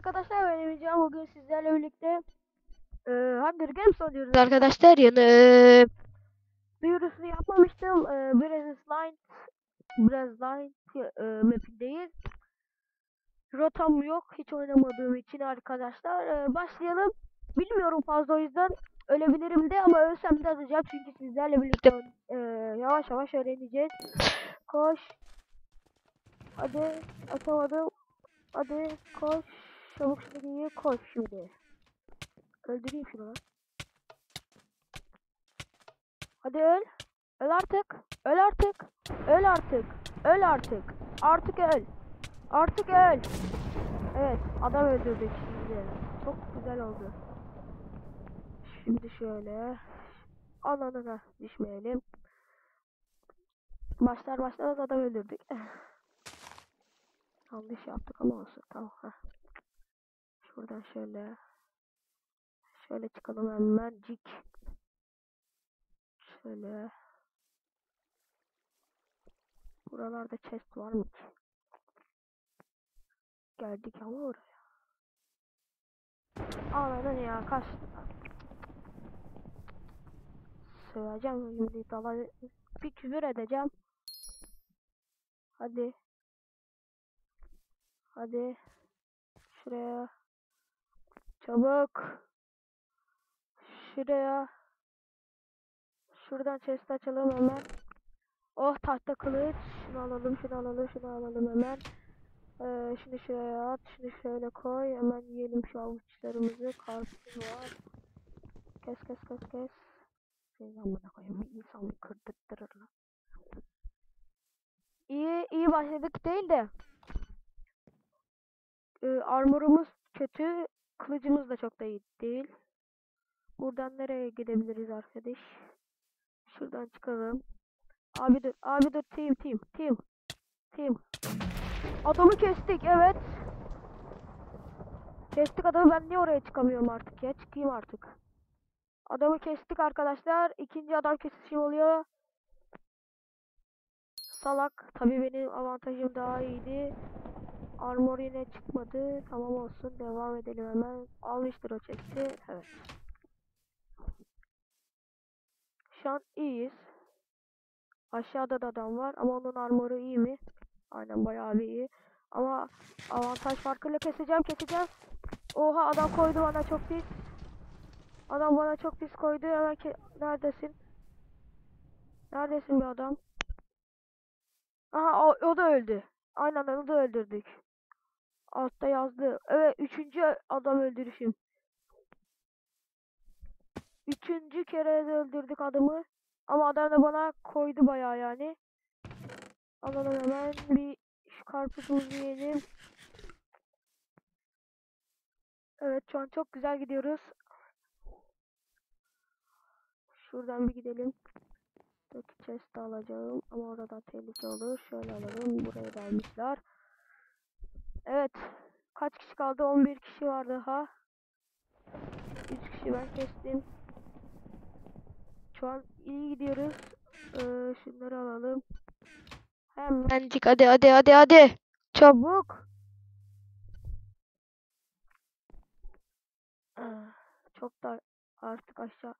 arkadaşlar ben Emircan bugün sizlerle birlikte e, Hunger Games oynuyoruz arkadaşlar. Yani e, duyurusunu yapmamıştım. E, Brazilian Brazilian e, mapindeyiz. Rotam yok hiç oynamadığım için arkadaşlar. E, başlayalım. Bilmiyorum fazla o yüzden ölebilirim de ama ölsem de atacağım çünkü sizlerle birlikte e, yavaş yavaş öğreneceğiz. Koş. Hadi atamadım. Hadi koş. Çabuk giy koş şimdi. Öldüreyim şunu. Hadi öl. Öl artık. Öl artık. Öl artık. Öl artık. Artık öl. Artık öl. Evet adam öldürdük şimdi. Çok güzel oldu. Şimdi şöyle. Ananına düşmeyelim. Başlar başlar adam öldürdük. Yanlış yaptık ama olsun. Tamam. Heh. Şuradan şöyle. Şöyle çıkalım hemen. Cik. Şöyle. Buralarda chest var mı? Geldik ama oraya. Anladın ya kaç. Söyleyeceğim şimdi dala bir küfür edeceğim. Hadi. Hadi. Şuraya. Çabuk. Şuraya. Şuradan chest açalım hemen. Oh tahta kılıç. Şunu alalım, şunu alalım, şunu alalım hemen. Ee, şunu şuraya at, şunu şöyle koy. Hemen yiyelim şu avuçlarımızı. Karpuz var. Kes kes kes kes. Senin amına koyayım. İnsan bir kırdırtırır. İyi, iyi başladık değil de. Ee, armorumuz kötü. Kılıcımız da çok da iyi değil. Buradan nereye gidebiliriz arkadaş? Şuradan çıkalım. Abi dur, abi dur team team team. Team. Adamı kestik evet. Kestik adamı ben niye oraya çıkamıyorum artık ya? Çıkayım artık. Adamı kestik arkadaşlar. İkinci adam kesişim oluyor. Salak. Tabii benim avantajım daha iyiydi. Armor yine çıkmadı. Tamam olsun. Devam edelim hemen. Almıştır o chest'i. Evet. Şu an iyiyiz. Aşağıda da adam var ama onun armoru iyi mi? Aynen bayağı bir iyi. Ama avantaj farkıyla keseceğim keseceğim. Oha adam koydu bana çok pis. Adam bana çok pis koydu. Hemen neredesin? Neredesin bir adam? Aha o, o da öldü. Aynen onu da öldürdük. Altta yazdı. Evet üçüncü adam öldürüşüm. Üçüncü kere de öldürdük adamı. Ama adam da bana koydu bayağı yani. Alalım hemen bir şu karpuzumuzu yiyelim. Evet şu an çok güzel gidiyoruz. Şuradan bir gidelim. Buradaki chest alacağım ama orada tehlike olur. Şöyle alalım. Buraya almışlar. Evet. Kaç kişi kaldı? 11 kişi var daha. 3 kişi ben kestim. Şu an iyi gidiyoruz. Ee, şunları alalım. Hemencik hadi hadi hadi hadi. Çabuk. Ah, Çok da artık aşağı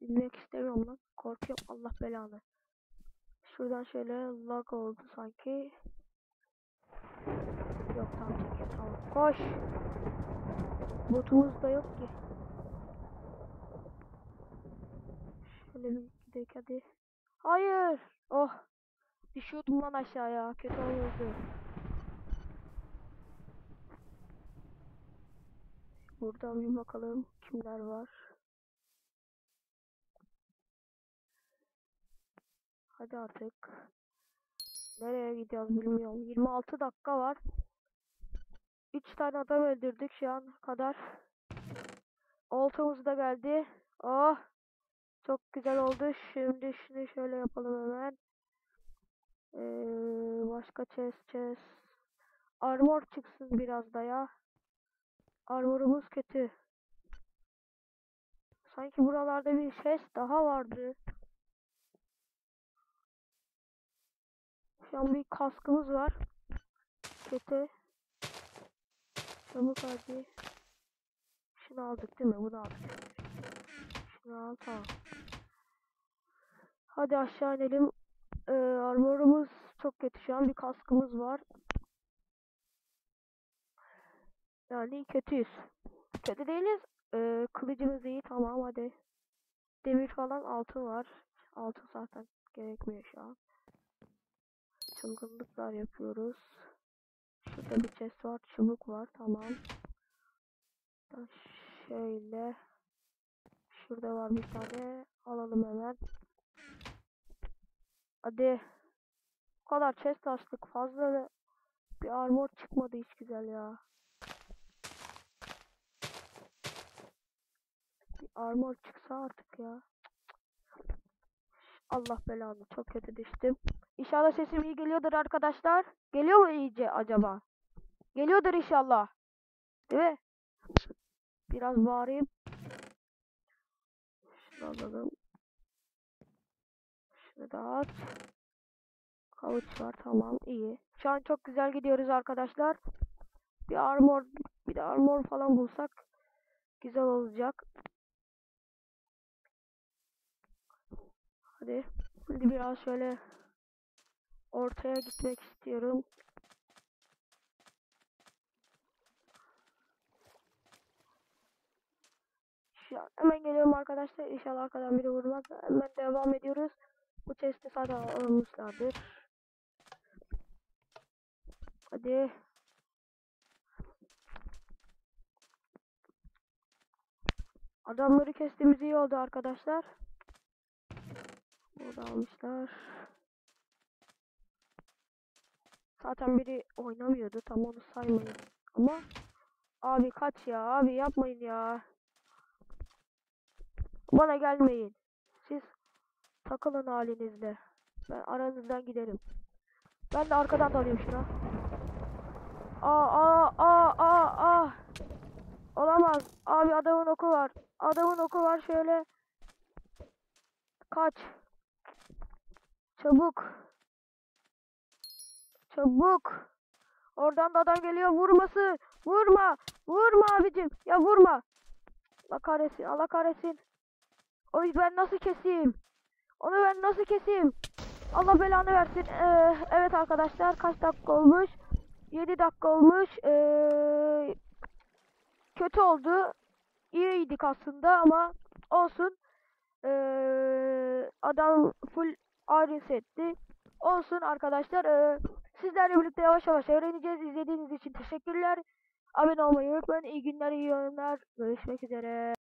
inmek istemiyorum lan. Korkuyorum Allah belanı. Şuradan şöyle lag oldu sanki. Yok tamam çekiyor tamam. Koş. Botumuz da yok ki. Şöyle bir gidelim hadi. Hayır. Oh. Düşüyordum lan aşağıya. Kötü olurdu. Buradan bir bakalım kimler var. Hadi artık. Nereye gidiyoruz bilmiyorum. 26 dakika var. 3 tane adam öldürdük şu an kadar. Oltamız da geldi. Oh. Çok güzel oldu. Şimdi şunu şöyle yapalım hemen. Ee, başka chest chest. Armor çıksın biraz da ya. Armorumuz kötü. Sanki buralarda bir chest daha vardı. Şu an bir kaskımız var. Kötü. Çabuk hadi. Şunu aldık değil mi? Bunu aldık. Şunu al tamam. Hadi aşağı inelim. Ee, armorumuz çok kötü şu an. Bir kaskımız var. Yani kötüyüz. Kötü değiliz. Ee, kılıcımız iyi tamam hadi. Demir falan altın var. Altın zaten gerekmiyor şu an. Çılgınlıklar yapıyoruz. Şurada bir chest var. Çubuk var. Tamam. Şöyle. Şurada var bir tane. Alalım hemen. Hadi. Bu kadar chest açtık. Fazla bir armor çıkmadı hiç güzel ya. Bir armor çıksa artık ya. Allah belanı çok kötü düştüm. İnşallah sesim iyi geliyordur arkadaşlar. Geliyor mu iyice acaba? Geliyordur inşallah. Değil mi? Biraz bağırayım. Şunu alalım. Şunu da at. Kavuç var tamam iyi. Şu an çok güzel gidiyoruz arkadaşlar. Bir armor bir de armor falan bulsak güzel olacak. Hadi. Şimdi biraz şöyle ortaya gitmek istiyorum. Hemen geliyorum arkadaşlar. İnşallah arkadan biri vurmaz. Hemen devam ediyoruz. Bu testi zaten almışlardır. Hadi. Adamları kestiğimiz iyi oldu arkadaşlar. Burada almışlar. Zaten biri oynamıyordu. Tam onu saymayın. Ama abi kaç ya abi yapmayın ya. Bana gelmeyin. Siz takılın halinizde. Ben aranızdan giderim. Ben de arkadan dalayım şuna. Aa aa aa aa aa. Olamaz. Abi adamın oku var. Adamın oku var şöyle. Kaç. Çabuk. Çabuk. Oradan da adam geliyor. Vurması. Vurma. Vurma abicim. Ya vurma. Allah kahretsin. Allah kahretsin. Onu ben nasıl keseyim? Onu ben nasıl keseyim? Allah belanı versin. Ee, evet arkadaşlar kaç dakika olmuş? 7 dakika olmuş. Ee, kötü oldu. İyiydik aslında ama olsun. Ee, adam full iron setti. Olsun arkadaşlar. Ee, sizlerle birlikte yavaş yavaş öğreneceğiz. İzlediğiniz için teşekkürler. Abone olmayı unutmayın. İyi günler, iyi oyunlar. Görüşmek üzere.